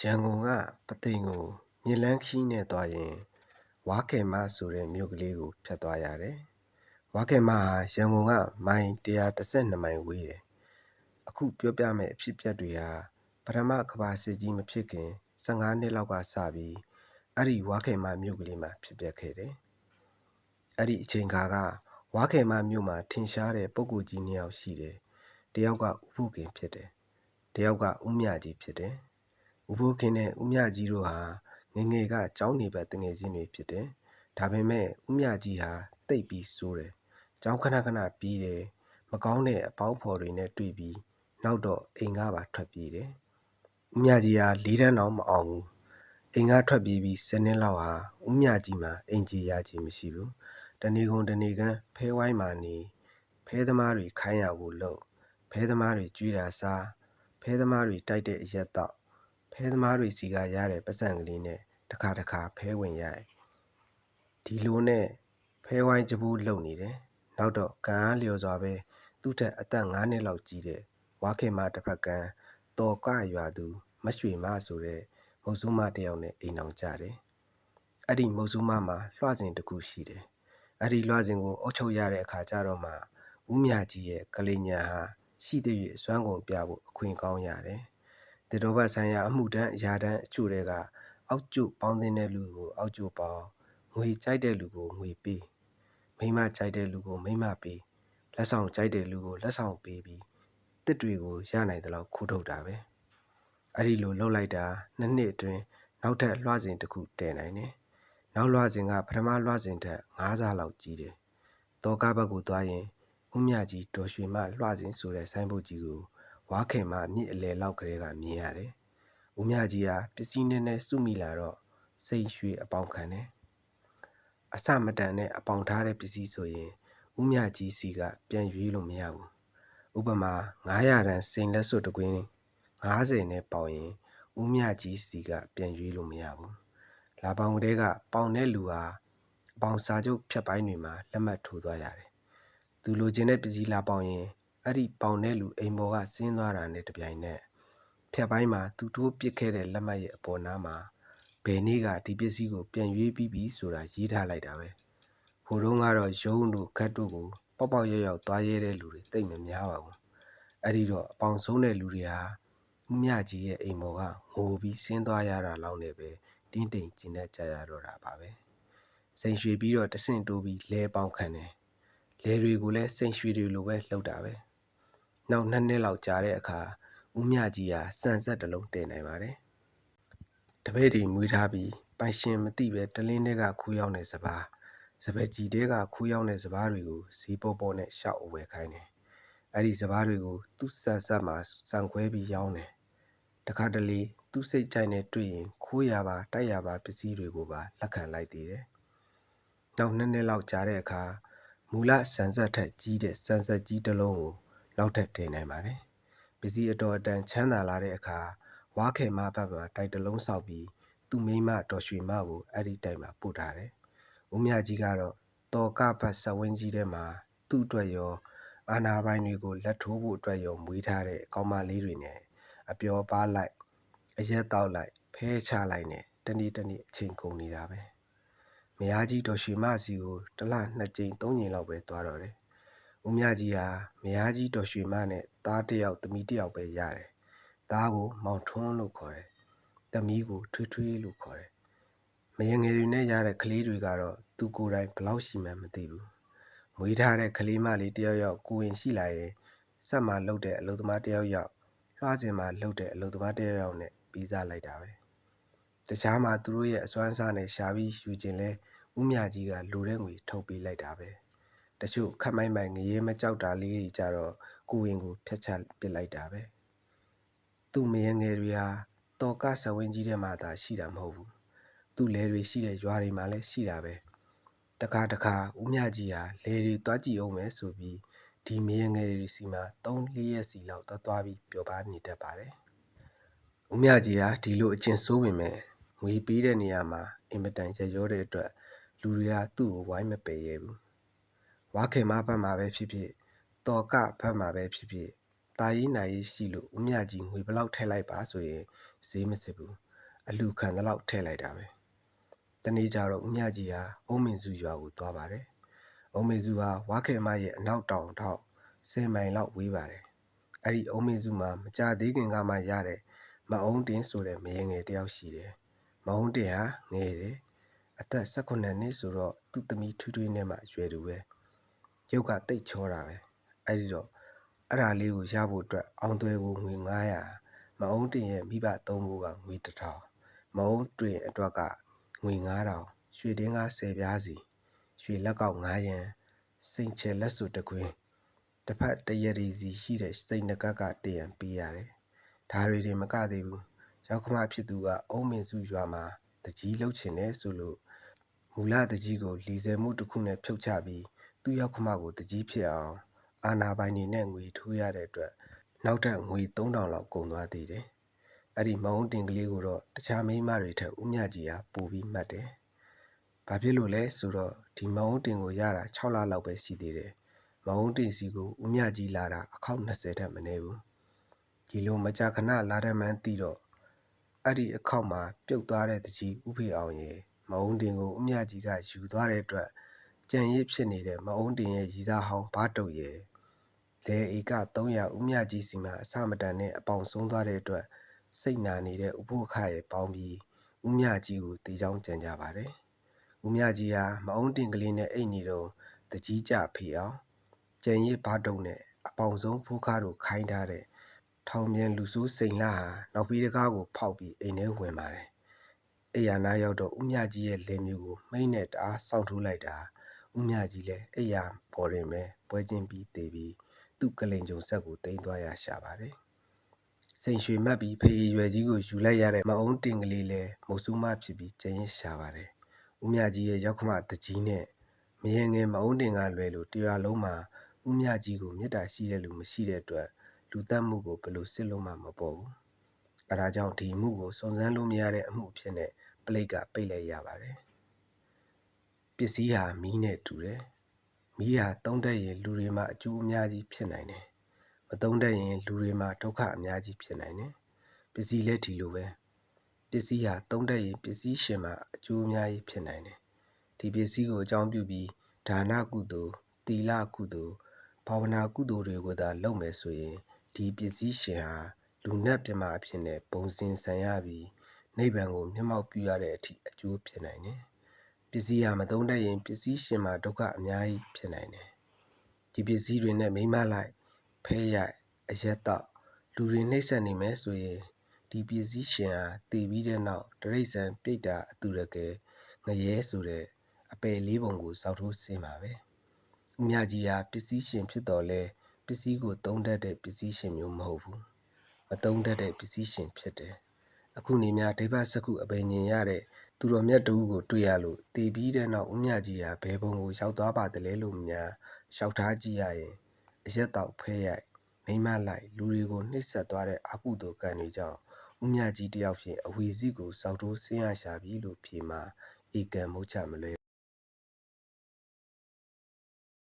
ရန်ကုန်ကပုသိမ်ကိုမြစ်လမ်းခရီးနဲ့သွားရင် ဝါးကယ်မဆိုတဲ့မြို့ကလေးကို ဖြတ်သွားရတယ်။ဝါးကယ်မဟာရန်ကုန်ကမိုင်132မိုင်ဝေးတယ်။အခုပြောပြမယ့်အဖြစ်အပျက်တွေဟာပထမကမ္ဘာစစ်ကြီးမဖြစ်ခင်15နှစ်လောက်ကစပြီးအဲ့ဒီဝါးကယ်မမြို့ကလေးမှာဖြစ်ပျက်ခဲ့တယ်။အဲ့ဒီအချိန်ခါကဝါးကယ်မမြို့မှာထင်ရှားတဲ့ပုဂ္ဂိုလ်ကြီးနှစ်ယောက်ရှိတယ်။တယောက်ကဥပုခင်ဖြစ်တယ်။တယောက်ကဥမြကြီးဖြစ်တယ်။ ဦးဖိုးခင်နဲ့ ဦးမြကြီးတို့ဟာ ငယ်ငယ်က ကျောင်းနေဘက်တငယ်ချင်းတွေဖြစ်တယ်။ဒါပေမဲ့ဦးမြကြီးဟာတိတ်ပြီးဆိုးတယ်။ကျောင်းခဏခဏပြေးတယ်။မကောင်းတဲ့အပေါင်းဖော်တွေနဲ့တွေ့ပြီး နောက်တော့ အိမ်ကပါ ထွက်ပြေးတယ်။ဦးမြကြီးဟာလေးတန်းတော့မအောင်ဘူး။အိမ်ကထွက်ပြေးပြီး10နှစ်လောက်ဟာ ဦးမြကြီးမှာအင်ကြီးရခြင်းမရှိဘူး။တနေကုန် တနေကန်ဖဲဝိုင်းမှာနေ ဖဲသမားတွေ ခိုင်းရဖို့လုပ် ဖဲသမားတွေကြွေးတာစား ဖဲသမားတွေ တိုက်တဲ့အရက်တော့ ဖဲသမားတွေစီကရတဲ့ပတ်စံကလေးနဲ့တစ်ခါတစ်ခါဖဲဝင်ရိုက်ဒီလိုနဲ့ဖဲဝိုင်းကြဘူးလုံနေတယ်နောက်တော့ကံအားလျော်စွာပဲသူ့ထက်အသက်9နှစ်လောက်ကြီးတဲ့ဝါခင်မတစ်ဖက်ကန်းတော်ကရွာသူမရွှေမဆိုတဲ့မုတ်ဆိုးမတယောက်နဲ့အိမ်အောင်ကြတယ်အဲ့ဒီမုတ်ဆိုးမမှာလွှစဉ်တစ်ခုရှိတယ်အဲ့ဒီလွှစဉ်ကိုအုပ်ချုပ်ရတဲ့အခါကျတော့မှဦးမြကြီးရဲ့ကလေးညာဟာရှိတဲ့၍စွမ်းကုန်ပြဖို့အခွင့်ကောင်းရတယ် တေတော်ဘတ်ဆိုင်ရာအမှုတန်းအရာတန်းအချို့တွေကအောက်ကျပေါင်းတဲ့လူကိုအောက်ကျပေါင်းငွေကြိုက်တဲ့လူကိုငွေပေးမိမကြိုက်တဲ့လူကိုမိမပေးလက်ဆောင်ကြိုက်တဲ့လူကိုလက်ဆောင်ပေးပြီးတစ်တွေကိုရနိုင်တဲ့လောက်ခိုးထုတ်တာပဲအဲ့ဒီလိုလှုပ်လိုက်တာနှစ်နှစ်အတွင်းနောက်ထပ်လွှစဉ်တစ်ခုတည်နိုင်တယ်နောက်လွှစဉ်ကပထမလွှစဉ်ထက်9ဆလောက်ကြီးတယ်တောကားဘက်ကိုသွားရင်ဦးမြကြီးတော်ရွှေမလွှစဉ်ဆိုတဲ့ဆိုင်းဘုတ်ကြီးကို ဝါခင်မှမြစ်အလယ်လောက်ကလေးကမြင်ရတယ်။ဦးမြကြီးဟာပစ္စည်းနည်းနည်းစုမိလာတော့စိတ်ရွှေအပေါင်းခံတယ်။အစမတန်နဲ့အပေါင်းထားတဲ့ပစ္စည်းဆိုရင်ဦးမြကြီးစီကပြန်ရွေးလို့မရဘူး။ဥပမာ900တန်စိန်လက်စွပ်တကွင်း90နဲ့ပေါင်ရင်ဦးမြကြီးစီကပြန်ရွေးလို့မရဘူး။လာပေါင်ကလေးကပေါင်တဲ့လူဟာပေါင်စာချုပ်ဖြတ်ပိုင်းတွေမှာလက်မှတ်ထိုးသွားရတယ်။သူလိုချင်တဲ့ပစ္စည်းလာပေါင်ရင် အဲ့ဒီပေါင်တဲ့လူအိမ်ပေါ်ကဆင်းသွားတာနဲ့တပြိုင်နက်ဖြတ်ပိုင်းမှာသူတိုးပစ်ခဲ့တဲ့လက်မှတ်ရဲ့အပေါ်နားမှာဘယ်နေ့ကဒီပစ္စည်းကိုပြန်ရွေးပြီးပြီဆိုတာရေးထားလိုက်တာပဲဟိုတုန်းကတော့ရုံးတို့ခတ်တို့ကိုပေါက်ပေါက်ရောက်ရောက်သွားရဲတဲ့လူတွေတိတ်မများပါဘူးအဲ့ဒီတော့အပေါင်ဆုံးတဲ့လူတွေဟာဦးမြကြီးရဲ့အိမ်ပေါ်ကငိုပြီးဆင်းသွားရတာလောက်နဲ့ပဲတင်းတိမ်ကျင်တတ်ကြရတော့တာပါပဲစိန်ရွှေပြီးတော့တဆင့်တိုးပြီးလဲပေါင်းခံတယ်လဲတွေကိုလည်းစိန်ရွှေတွေလိုပဲလှုပ်တာပဲ နောက်နှစ်နှစ်လောက်ကြာတဲ့အခါဦးမြကြီးဟာစံဆက်တစ်လုံးတင်နိုင်ပါတယ်။တပည့်တွေမွေးထားပြီးပိုင်ရှင်မသိပဲတလင်းတွေကခူးရောက်တဲ့စပားစပယ်ကြီးတဲကခူးရောက်တဲ့စပားတွေကိုဈေးပေါ်ပေါ်နဲ့ရှောက်အဝယ်ခိုင်းတယ်။အဲ့ဒီစပားတွေကိုသူ့ဆက်ဆက်မှာစံခွဲပြီးရောင်းတယ်။တခါတလေသူ့စိတ်ကြိုက်နဲ့တွေ့ရင်ခိုးရပါတိုက်ရပါပစ္စည်းတွေကိုပါလက်ခံလိုက်သေးတယ်။နောက်နှစ်နှစ်လောက်ကြာတဲ့အခါမူလစံဆက်ထက်ကြီးတဲ့စံဆက်ကြီးတစ်လုံးကို နောက်ထပ်တင်နိုင်ပါတယ်။ပစ္စည်းအတော်အတန်ချမ်းသာလာတဲ့အခါဝါခေမဘက်မှာတိုက်တလုံးဆောက်ပြီးသူ့မိမတော်ရွှေမကိုအဲ့ဒီတိုင်မှာပို့ထားတယ်။ဦးမြကြီးကတော့တော်ကဘတ်ဆက်ဝင်းကြီးထဲမှာသူ့အတွက်ရောအာနာပိုင်းတွေကိုလက်ထိုးဖို့အတွက်ရောမွေးထားတဲ့ကောင်းမလေးတွေနဲ့အပျော်ပါလိုက်အရက်တောက်လိုက်ဖဲချလိုက်နဲ့တနေ့တနေ့အချိန်ကုန်နေတာပဲ။မယားကြီးတော်ရွှေမစီကိုတလနှစ်ကြိမ်သုံးကြိမ်လောက်ပဲသွားတော့တယ် ဦးမြကြီးဟာမယားကြီးတော်ရွှေမနဲ့သားတစ်ယောက်သမီးတစ်ယောက်ပဲရတယ်။သားကိုမောင်ထွန်းလို့ခေါ်တယ်။သမီးကိုထွေးထွေးလို့ခေါ်တယ်။မယငယ်တွေနဲ့ရတဲ့ကလေးတွေကတော့သူကိုယ်တိုင်ဘလောက်ရှိမှန်းမသိဘူး။မွေးထားတဲ့ကလေးမလေးတယောက်ယောက်ကိုဝင်ရှိလာရင်ဆက်မှလှုပ်တဲ့အလုပ်သမားတယောက်ယောက်လွှားစင်မှလှုပ်တဲ့အလုပ်သမားတယောက်ယောက်နဲ့ပြီးစားလိုက်တာပဲ။တခြားမှာသူတို့ရဲ့အစွမ်းစားနဲ့ရှာပြီးယူခြင်းလဲဦးမြကြီးကလိုတဲ့ငွေထုတ်ပေးလိုက်တာပဲ။ တချို့ခက်မိုက်မိုက်ငရေမကြောက်တာလေးတွေကြတော့ကိုဝင်ကိုဖျက်ချပစ်လိုက်တာပဲသူ့မယငယ်တွေဟာတော်ကဆဝင်းကြီးထဲမှာသာရှိတာမဟုတ်ဘူးသူ့လယ်တွေရှိတဲ့ရွာတွေမှာလည်းရှိတာပဲတခါတခါဦးမြကြီးဟာလယ်တွေတွားကြည့်အောင်မယ်ဆိုပြီးဒီမယငယ်တွေစီမှာ3 4ရက်စီလောက်သွားသွားပြီးပျော်ပါနေတတ်ပါတယ်ဦးမြကြီးဟာဒီလိုအကျင့်ဆိုးဝင်မဲ့ငွေပေးတဲ့နေရာမှာအင်မတန်ရရောတဲ့အတွက်လူတွေကသူ့ကိုဝိုင်းမပယ်ရဲဘူး ဝါခင်မဘက်မှာပဲဖြစ်ဖြစ်တော်ကဘက်မှာပဲဖြစ်ဖြစ်တာရေးနာရေးရှိလို့ဦးမြကြီးငွေဘယ်လောက်ထည့်လိုက်ပါဆိုရင်ဈေးမစစ်ဘူးအလူခံတဲ့လောက်ထည့်လိုက်တာပဲတနေ့ကျတော့ဦးမြကြီးဟာအုံးမင်စုရွာကိုသွားပါတယ်အုံးမင်စုဟာဝါခေမရဲ့အနောက်တောင်ထောက်10မိုင်လောက်ဝေးပါတယ်အဲ့ဒီအုံးမင်စုမှာမကြသေးခင်ကမှရတဲ့မအုံးတင်ဆိုတဲ့မရင်ငယ်တယောက်ရှိတယ်မအုံးတင်ဟာငယ်တယ်အသက်18နှစ်ဆိုတော့သူ့သမီးထွေးထွေးနဲ့မှရွယ်တူပဲ ရုပ်ကတိတ်ချောတာပဲအဲ့ဒီတော့အဲ့ဒါလေးကိုရဖို့အတွက်အောင်သွဲကိုငွေ900မအုံးတင်ရဲ့မိဘသုံးဖို့ကငွေ1000မအုံးတွင်အတွက်ကငွေ9000ရွှေတင်းကား10ပြားစီရွှေလက်ကောက်9ရန်စိန်ချယ်လက်စွပ်တစ်ခွင်းတစ်ဖက်တရရီစီရှိတဲ့စိတ်နှကက်ကတရံပေးရတယ်ဒါတွေတွေမကသေးဘူးရောက်ခမဖြစ်သူကအုံးမင်စုရွာမှာတကြီးလှုပ်ချင်တယ်ဆိုလို့မူလတကြီးကိုလီဆယ်မှုတစ်ခုနဲ့ဖြုတ်ချပြီး သူ့ရောက်ခမကိုတကြီးဖြစ်အောင်အာနာပိုင်နေနဲ့ငွေထိုးရတဲ့အတွက်နောက်ထပ်ငွေ3000လောက်ကုန်သွားသေးတယ်။အဲ့ဒီမုံတင်ကလေးကိုတော့တခြားမိန်းမတွေထက်ဦးမြကြီးကပိုပြီးမှတ်တယ်။ဘာဖြစ်လို့လဲဆိုတော့ဒီမုံတင်ကိုရတာ6လလောက်ပဲရှိသေးတယ်။မုံတင်စီကိုဦးမြကြီးလာတာအခေါက်20ထက်မနည်းဘူး။ဒီလိုမကြာခဏလာတဲ့မှန်းသိတော့အဲ့ဒီအခေါက်မှာပြုတ်သွားတဲ့တကြီးဥဖေအောင်ရေမုံတင်ကိုဦးမြကြီးကယူသွားတဲ့အတွက် ကြံရစ်ဖြစ်နေတဲ့မအုံးတင်ရဲ့ရည်စားဟောင်းဘာတုတ်ရဲ့လေဧက300ဦးမြကြီးစီမှာအစမတန်နဲ့အပေါင်ဆုံးသွားတဲ့အတွက်စိတ်နာနေတဲ့ဥပုခရဲ့ပေါင်းပြီးဦးမြကြီးကိုတေချောင်းကြံကြပါတယ်။ဦးမြကြီးဟာမအုံးတင်ကလေးနဲ့အိတ်နေတော့တကြီးကြဖေအောင်ကြံရစ်ဘာတုတ်နဲ့အပေါင်ဆုံးဖူးခါတို့ခိုင်းထားတဲ့ထောင်ပြန်လူဆိုးစိန်လာဟာနောက်ပြီးတကားကိုဖောက်ပြီးအိမ်ထဲဝင်ပါတယ်။အိယာနာရောက်တော့ဦးမြကြီးရဲ့လင်မျိုးကိုမိမ့်နဲ့တအားစောင့်ထိုးလိုက်တာ ဦးမြကြီးလည်းအိယာပေါ်တွင်ပဲပွဲချင်းပြီးတည်ပြီးသူ့ကလိန်ကြုံဆက်ကိုတင်သွားရရှာပါတယ်။စိန်ရွှေမတ်ပြီးဖေးရွယ်ကြီးကိုယူလိုက်ရတဲ့မအုံးတင်ကလေးလည်းမုတ်ဆူမဖြစ်ပြီးကျန်ရစ်ရှာပါတယ်။ဦးမြကြီးရဲ့ရောက်ခမတကြီးနဲ့မရေငယ်မအုံးတင်ကလွယ်လို့တရားလုံးမှာဦးမြကြီးကိုမေတ္တာရှိတဲ့လူမရှိတဲ့အတွက်လူတတ်မှုကိုဘယ်လိုစစ်လို့မှမပေါ်ဘူး။အဲဒါကြောင့်ဒီမှုကိုစုံစမ်းလို့မရတဲ့အမှုအဖြစ်နဲ့ပလိတ်ကပိတ်လိုက်ရပါတယ်။ပ စ္စည်းဟာမီးနဲ့တူတယ်။မီးဟာတုံးတက်ရင်လူတွေမှာအကျိုးအများကြီးဖြစ်နိုင်တယ်။မတုံးတက်ရင်လူတွေမှာဒုက္ခအများကြီးဖြစ်နိုင်တယ်။ပစ္စည်းလည်းဒီလိုပဲ။ပစ္စည်းဟာတုံးတက်ရင်ပစ္စည်းရှင်မှာအကျိုးအများကြီးဖြစ်နိုင်တယ်။ဒီပစ္စည်းကိုအကြောင်းပြုပြီးဒါနကုသိုလ်၊သီလကုသိုလ်၊ဘာဝနာကုသိုလ်တွေကိုသာလုပ်မယ်ဆိုရင်ဒီပစ္စည်းရှင်ဟာလူနဲ့ပြမအဖြစ်နဲ့ဘုံစင်ဆန်ရပြီးနိဗ္ဗာန်ကိုမျက်မှောက်ပြုရတဲ့အထိအကျိုးဖြစ်နိုင်တယ်။ ပစ္စည်းဟာမတုံးတတ်ရင်ပစ္စည်းရှင်မှာဒုက္ခအများကြီးဖြစ်နိုင်တယ်။ဒီပစ္စည်းတွေနဲ့မိမလိုက်ဖဲရိုက်အရက်တော့လူတွေနှိမ့်ဆက်နေမယ်ဆိုရင်ဒီပစ္စည်းရှင်ဟာတည်ပြီးတဲ့နောက်တရိษံပြိတ္တာအတူတကယ်ငရဲဆိုတဲ့အပယ်လေးပုံကိုစောက်ထိုးစင်ပါပဲ။ဦးမြကြီးဟာပစ္စည်းရှင်ဖြစ်တော်လဲပစ္စည်းကိုတုံးတတ်တဲ့ပစ္စည်းရှင်မျိုးမဟုတ်ဘူး။မတုံးတတ်တဲ့ပစ္စည်းရှင်ဖြစ်တယ်။အခုနေများဒိဗ္ဗစက္ခုအပင်ញင်ရတဲ့ သူတော်မြတ်တူကို တွေ့ရလို့တည်ပြီးတဲ့နောက် ဦးမြကြီးဟာ ဘယ်ဘုံကို ရောက်သွားပါတလဲလို့များ လျှောက်ထားကြည့်ရရင် အရက်တော့ဖဲရိုက် မိမလိုက် လူတွေကို နှိပ်စက်သွားတဲ့ အကုသိုလ်ကံတွေကြောင့် ဦးမြကြီးတယောက်ဖြင့် အဝီစီကိုစောက်ထိုးဆင်းရရှာပြီလို့ ဖြေမှာ ဧကံမုတ်ချမလဲ